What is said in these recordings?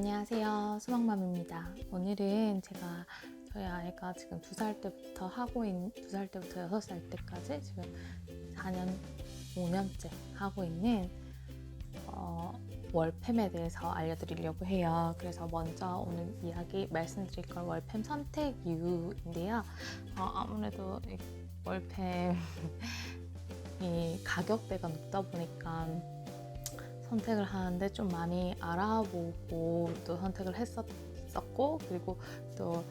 안녕하세요. 수박맘입니다. 오늘은 제가 저희 아이가 지금 두 살 때부터 하고 있는 두 살 때부터 여섯 살 때까지 지금 4년, 5년째 하고 있는 어, 월팸에 대해서 알려드리려고 해요. 그래서 먼저 오늘 이야기 말씀드릴 건 월팸 선택 이유인데요. 어, 아무래도 이 월팸 이 가격대가 높다 보니까 선택을 하는데 좀 많이 알아보고 또 선택을 했었고 그리고 또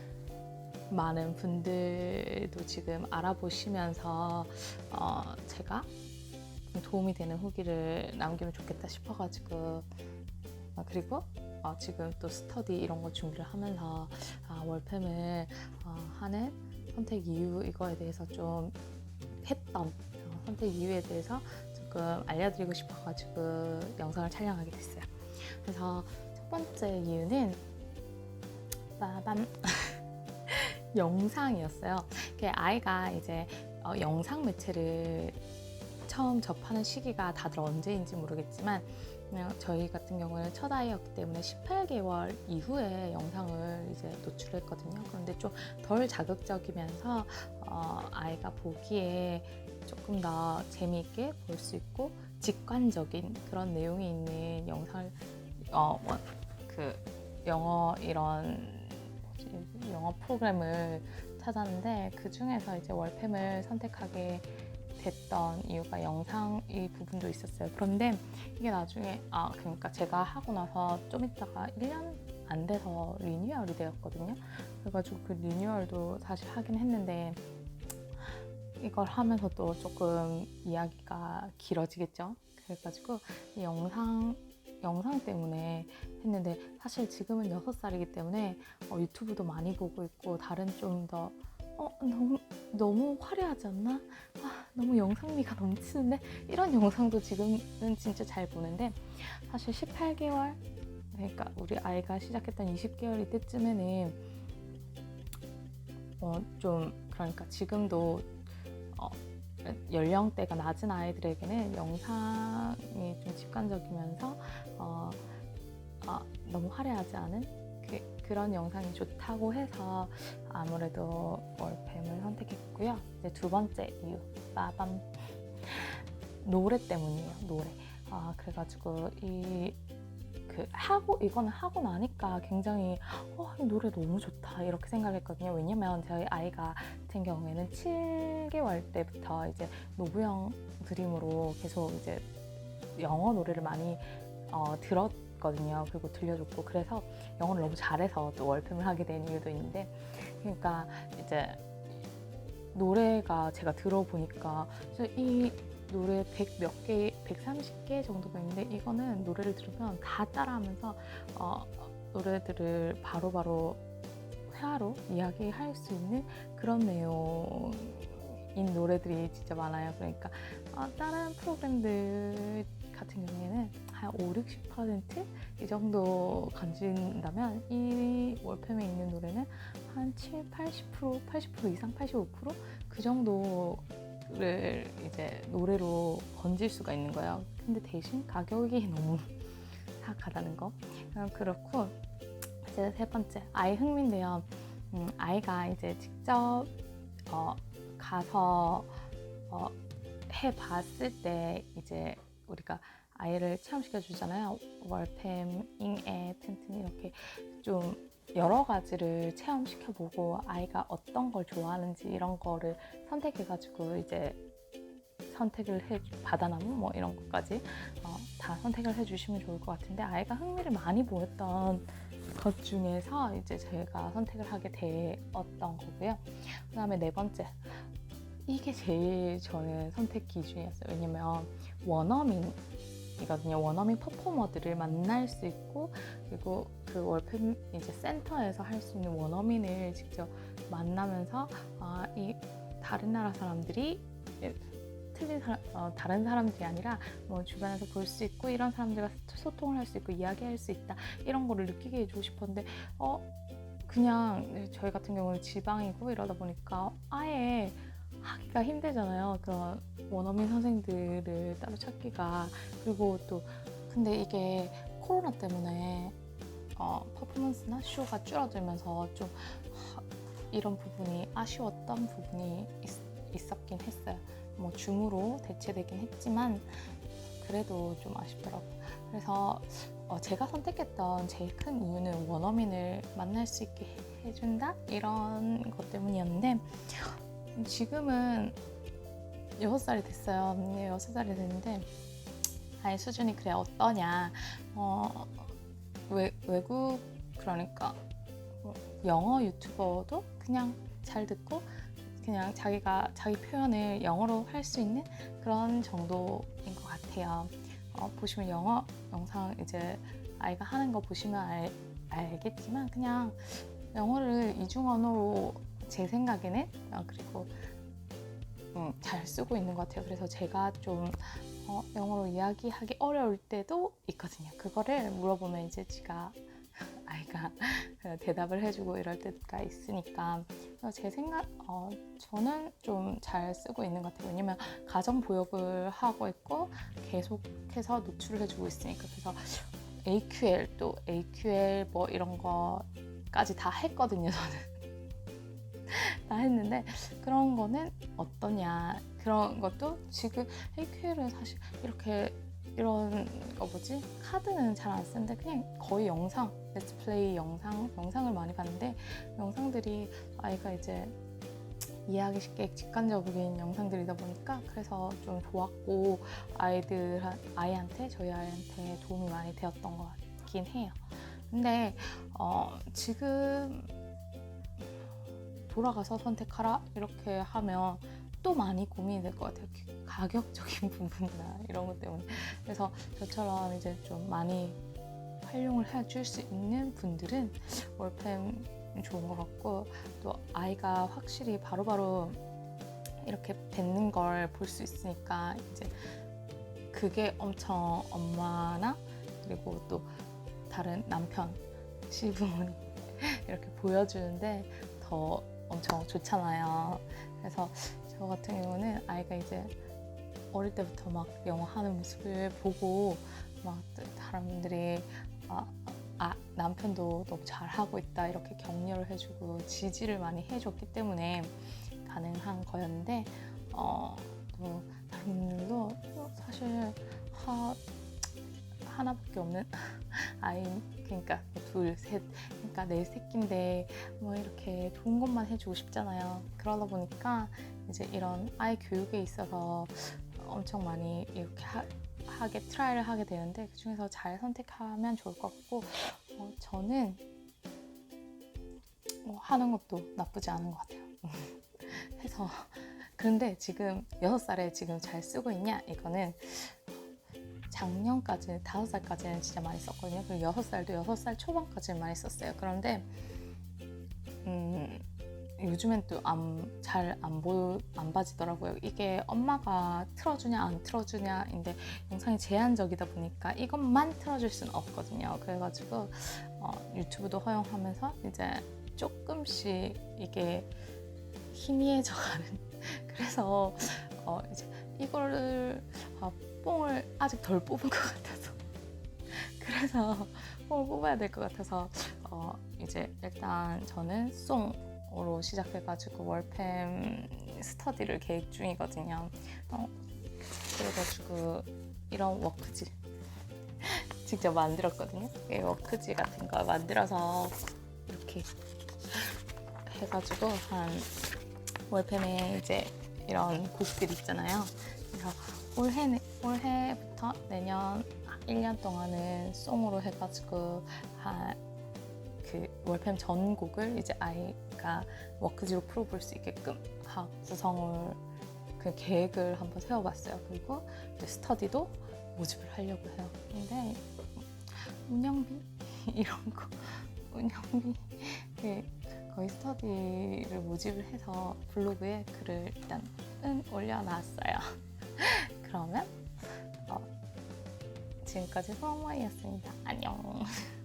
많은 분들도 지금 알아보시면서 어, 제가 좀 도움이 되는 후기를 남기면 좋겠다 싶어가지고 어, 그리고 어, 지금 또 스터디 이런 거 준비를 하면서 아, 월팸을 어, 하는 선택 이유 이거에 대해서 좀 했던 어, 선택 이유에 대해서 조금 알려드리고 싶어가지고 영상을 촬영하게 됐어요. 그래서 첫 번째 이유는 빠밤 영상이었어요. 그 아이가 이제 어, 영상 매체를 처음 접하는 시기가 다들 언제인지 모르겠지만 저희 같은 경우는 첫 아이였기 때문에 18개월 이후에 영상을 이제 노출했거든요. 그런데 좀 덜 자극적이면서 어, 아이가 보기에 조금 더 재미있게 볼 수 있고 직관적인 그런 내용이 있는 영상을 어, 원- 그 영어 이런 영어 프로그램을 찾았는데 그 중에서 이제 월팸을 선택하게 됐던 이유가 영상 이 부분도 있었어요. 그런데 이게 나중에 아 그러니까 제가 하고 나서 좀 있다가 1년 안 돼서 리뉴얼이 되었거든요. 그래가지고 그 리뉴얼도 사실 하긴 했는데 이걸 하면서 또 조금 이야기가 길어지겠죠. 그래가지고 이 영상 영상 때문에 했는데 사실 지금은 6살이기 때문에 어, 유튜브도 많이 보고 있고 다른 좀더 어, 너무, 너무 화려하지 않나? 아, 너무 영상미가 넘치는데? 이런 영상도 지금은 진짜 잘 보는데 사실 18개월 그러니까 우리 아이가 시작했던 20개월 이때쯤에는 어, 좀 그러니까 지금도 어, 연령대가 낮은 아이들에게는 영상이 좀 직관적이면서 어, 아, 너무 화려하지 않은 그, 그런 영상이 좋다고 해서 아무래도 월팸을 선택했고요. 이제 두 번째 이유 빠밤 노래 때문이에요. 노래. 아 그래가지고 이 그 하고 이거는 하고 나니까 굉장히 어, 이 노래 너무 좋다 이렇게 생각했거든요. 왜냐면 저희 아이가 같은 경우에는 7개월 때부터 이제 노부영 드림으로 계속 이제 영어 노래를 많이 어, 들었거든요. 그리고 들려줬고 그래서 영어를 너무 잘해서 또 월팸을 하게 된 이유도 있는데 그러니까 이제 노래가 제가 들어보니까 이 노래 100 몇 개, 130개 정도가 있는데 이거는 노래를 들으면 다 따라하면서 어, 노래들을 바로바로 회화로 이야기할 수 있는 그런 내용 인 노래들이 진짜 많아요. 그러니까 어, 다른 프로그램들 같은 경우에는 한 5, 60%이 정도 건진다면 이 월팸에 있는 노래는 한 7, 80%, 80% 이상, 85%그 정도를 이제 노래로 건질 수가 있는 거예요. 근데 대신 가격이 너무 사악하다는 거. 어, 그렇고 이제 세 번째 아이 흥미인데요. 음, 아이가 이제 직접 어, 가서 어, 해봤을 때 이제 우리가 아이를 체험시켜 주잖아요. 월팸, 잉애, 튼튼 이렇게 좀 여러 가지를 체험시켜 보고 아이가 어떤 걸 좋아하는지 이런 거를 선택해 가지고 이제 선택을 해 바다나무 뭐 이런 것까지 어, 다 선택을 해 주시면 좋을 것 같은데 아이가 흥미를 많이 보였던 것 중에서 이제 제가 선택을 하게 되었던 거고요. 그 다음에 네 번째 이게 제일 저는 선택 기준이었어요. 왜냐면 원어민 이거든요. 원어민 퍼포머들을 만날 수 있고 그리고 그 월팸 이제 센터에서 할 수 있는 원어민을 직접 만나면서 아, 이 다른 나라 사람들이 틀린 사람, 어, 다른 사람들이 아니라 뭐 주변에서 볼 수 있고 이런 사람들과 소통을 할 수 있고 이야기할 수 있다 이런 거를 느끼게 해주고 싶었는데 어 그냥 저희 같은 경우는 지방이고 이러다 보니까 아예 하기가 힘들잖아요. 그런 원어민 선생들을 따로 찾기가 그리고 또 근데 이게 코로나 때문에 어, 퍼포먼스나 쇼가 줄어들면서 좀 하, 이런 부분이 아쉬웠던 부분이 있, 었긴 했어요. 뭐 줌으로 대체되긴 했지만 그래도 좀 아쉽더라고요. 그래서 어, 제가 선택했던 제일 큰 이유는 원어민을 만날 수 있게 해준다 이런 것 때문이었는데 지금은 6살이 됐어요. 네, 6살이 됐는데 아이 수준이 그래 어떠냐 어, 외, 외국 그러니까 뭐 영어 유튜버도 그냥 잘 듣고 그냥 자기가 자기 표현을 영어로 할 수 있는 그런 정도인 것 같아요. 어, 보시면 영어 영상 이제 아이가 하는 거 보시면 알, 알겠지만 그냥 영어를 이중 언어로 제 생각에는 어, 그리고 음, 잘 쓰고 있는 것 같아요. 그래서 제가 좀 어, 영어로 이야기하기 어려울 때도 있거든요. 그거를 물어보면 이제 지가 아이가 대답을 해주고 이럴 때가 있으니까 제 생각 어, 저는 좀 잘 쓰고 있는 것 같아요. 왜냐면 가정 보육을 하고 있고 계속해서 노출을 해주고 있으니까 그래서 AQL 또 AQL 뭐 이런 거까지 다 했거든요. 저는 다 했는데 그런 거는 어떠냐 그런 것도 지금 AQL은 사실 이렇게 이런 거 뭐지 카드는 잘 안 쓰는데 그냥 거의 영상 렛츠플레이 영상 영상을 많이 봤는데 영상들이 아이가 이제 이해하기 쉽게 직관적인 영상들이다 보니까 그래서 좀 좋았고 아이들 아이한테 저희 아이한테 도움이 많이 되었던 것 같긴 해요. 근데 어, 지금 돌아가서 선택하라 이렇게 하면 또 많이 고민이 될 것 같아요. 가격적인 부분이나 이런 것 때문에. 그래서 저처럼 이제 좀 많이 활용을 해줄 수 있는 분들은 월팸 좋은 것 같고 또 아이가 확실히 바로바로 이렇게 뱉는 걸 볼 수 있으니까 이제 그게 엄청 엄마나 그리고 또 다른 남편 시부모님 이렇게 보여주는데 더 엄청 좋잖아요. 그래서 저 같은 경우는 아이가 이제 어릴 때부터 막 영어 하는 모습을 보고 막 분들이 아, 아, 남편도 너무 잘하고 있다 이렇게 격려를 해주고 지지를 많이 해줬기 때문에 가능한 거였는데 어, 또 다른 분들도 사실 하, 하나밖에 없는 아이 그러니까 둘, 셋 그러니까 내 새끼인데 뭐 이렇게 좋은 것만 해주고 싶잖아요. 그러다 보니까 이제 이런 아이 교육에 있어서 엄청 많이 이렇게 하, 하게 트라이를 하게 되는데 그 중에서 잘 선택하면 좋을 것 같고 어, 저는 뭐 하는 것도 나쁘지 않은 것 같아요. 해서 그런데 지금 6살에 지금 잘 쓰고 있냐 이거는 작년까지 다섯 살까지는 진짜 많이 썼거든요. 그리고 여섯 살도 여섯 살 초반까지는 많이 썼어요. 그런데 음, 요즘엔 또 잘 안 보안 안 봐지더라고요. 이게 엄마가 틀어주냐 안 틀어주냐인데 영상이 제한적이다 보니까 이것만 틀어줄 수는 없거든요. 그래가지고 어, 유튜브도 허용하면서 이제 조금씩 이게 희미해져가는. 그래서 어, 이제 이거를 아, 뽕을 아직 덜 뽑은 것 같아서 그래서 뽕을 뽑아야 될 것 같아서 어, 이제 일단 저는 송 으로 시작해가지고 월팸 스터디를 계획 중이거든요. 어, 그래가지고 이런 워크지 직접 만들었거든요. 이 워크지 같은 거 만들어서 이렇게 해가지고 한 월팸에 이제 이런 곡들 있잖아요. 그래서 올해 올해부터 내년 1년 동안은 송으로 해가지고 그 월팸 전곡을 이제 아이가 워크지로 풀어볼 수 있게끔 하 구성을 그 계획을 한번 세워봤어요. 그리고 스터디도 모집을 하려고 해요. 근데 운영비 이런 거 운영비 그 거의 스터디를 모집을 해서 블로그에 글을 일단은 올려놨어요. 그러면 어, 지금까지 소마이였습니다. 안녕.